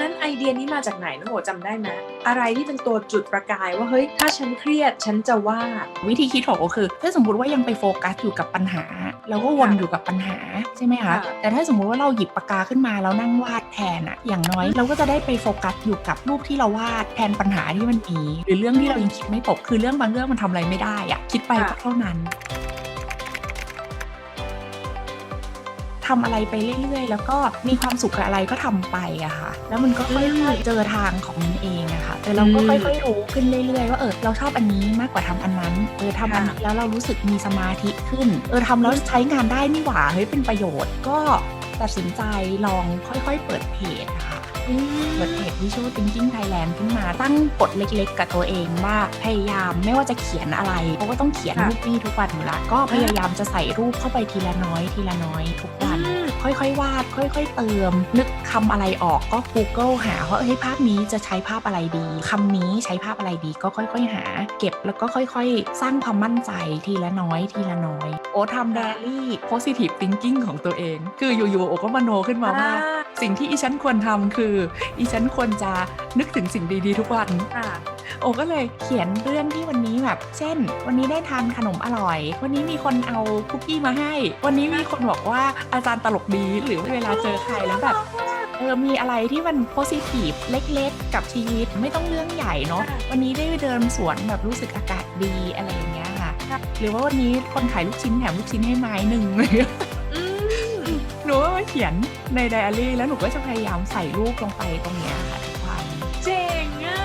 นั้นไอเดียนี้มาจากไหนน้องโอจำได้ไหมอะไรที่เป็นตัวจุดประกายว่าเฮ้ยถ้าฉันเครียดฉันจะวาดวิธีคิดของโอคือ ถ้าสมมุติว่ายังไปโฟกัสอยู่กับปัญหาแล้วก็วนค่ะอยู่กับปัญหาใช่ไหมคะค่ะแต่ถ้าสมมุติว่าเราหยิบปากกาขึ้นมาแล้วนั่งวาดแทนอะอย่างน้อยเราก็จะได้ไปโฟกัสอยู่กับรูปที่เราวาดแทนปัญหาที่มันมีหรือเรื่องที่เรายังคิดไม่ตกคือเรื่องบางเรื่องมันทำอะไรไม่ได้อะคิดไปก็เท่านั้น ทำอะไรไปเรื่อยๆ แล้วก็มีความสุขกับอะไรก็ทำไปอะค่ะ แล้วมันก็ค่อยๆเจอทางของมันเองอะค่ะแต่เราก็อืมค่อยๆรู้ขึ้นเรื่อยๆ ว่าเออเราชอบอันนี้มากกว่าทำอันนั้นเออทำอันนี้ค่ะแล้วเรารู้สึกมีสมาธิขึ้น เออทำแล้วใช้งานได้นี่หว่าเฮ้ยเป็นประโยชน์ก็ตัดสินใจลองค่อยๆ เปิดเพจอะค่ะ เปิดเพจ Visual Thinking Thailand ขึ้นมาตั้งกฎเล็กๆ กับตัวเองว่าพยายามไม่ว่าจะเขียนอะไร เพราะว่าต้องเขียนรูปนี่ทุกวันอยู่ละก็พยายามจะใส่รูปเข้าไปทีละน้อยทีละน้อยทุกวัน ค่อยๆ วาด ค่อย ๆ เติม นึกคำอะไรออกก็ Google หาว่าเฮ้ยภาพนี้จะใช้ภาพอะไรดีคำนี้ใช้ภาพอะไรดีก็ค่อย ๆ หา เก็บแล้วก็ค่อยๆ สร้างความมั่นใจทีละน้อยทีละน้อย โอ้ทำ d ดลี่ positive thinking ของตัวเอง คืออยู่ๆโอก็มโนขึ้นมาว่าอ่าสิ่งที่อีฉันควรทำคือ อีฉันควรจะนึกถึงสิ่งดีๆ ทุกวันค่ะ โอก็เลยเขียนเรื่องที่วันนี้แบบ เช่น วันนี้ได้ทานขนมอร่อย วันนี้มีคนเอาคุกกี้มาให้ วันนี้มีคนบอกว่าอาจารย์ตลกดีหรือเวลาเจอใครแล้วแบบเออมีอะไรที่มันโพสิทีฟเล็กๆ กับชีวิตไม่ต้องเรื่องใหญ่เนาะค่ะวันนี้ได้ไปเดินสวนแบบรู้สึกอากาศดีอะไรอย่างเงี้ยค่ะค่ะ หรือว่าวันนี้คนขายลูกชิ้นแถมลูกชิ้นให้ไม้หนึ่งเลยอืมหนูก็มาเขียนในไดอารี่แล้วหนูก็จะพยายามใส่รูปลงไปตรงเนี้ยค่ะทุกวันเจ๋งอะ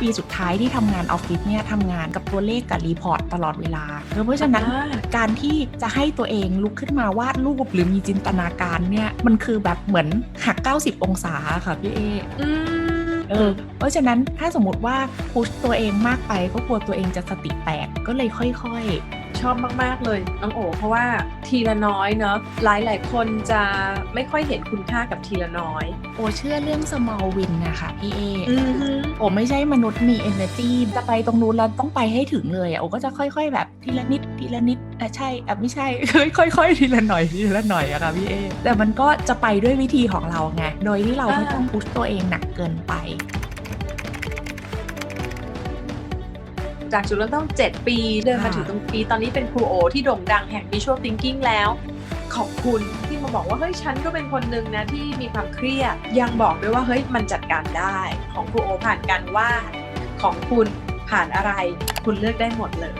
ปีสุดท้ายที่ทำงานออฟฟิศเนี่ยทำงานกับตัวเลขกับรีพอร์ตตลอดเวลา เพราะฉะนั้นอ่าการที่จะให้ตัวเองลุกขึ้นมาวาดรูปหรือมีจินตนาการเนี่ยมันคือแบบเหมือนหัก 90 องศาค่ะพี่เออืมเออเพราะฉะนั้นถ้าสมมติว่าพุชตัวเองมากไปก็กลัวตัวเองจะสติแตกก็เลยค่อยชอบมาก ๆ เลยน้องโอเพราะว่าทีละน้อยเนาะหลายหลายๆคนจะไม่ค่อยเห็นคุณค่ากับทีละน้อยๆโอเชื่อเรื่อง small win นะคะพี่เอ ผมไม่ใช่มนุษย์มี energy จะไปตรงนู้นแล้วต้องไปให้ถึงเลยอะโอก็จะค่อย ๆ แบบทีละนิดทีละนิดอะใช่อะไม่ใช่ค่อยๆทีละหน่อยทีละหน่อยอะค่ะพี่เอแต่มันก็จะไปด้วยวิธีของเราไงโดยที่เราไม่ต้องพุชตัวเองหนักเกินไป จากจุดเริ่มต้น7 ปีเดินมาค่ะถึงตรงปีตอนนี้เป็นครูโอ ที่โด่งดังแห่ง Visual Thinking แล้ว ขอบคุณที่มาบอกว่าเฮ้ยฉันก็เป็นคนหนึ่งนะที่มีความเครียด ยังบอกด้วยว่าเฮ้ยมันจัดการได้ของครูโอผ่านการวาดของคุณผ่านอะไร คุณเลือกได้หมดเลย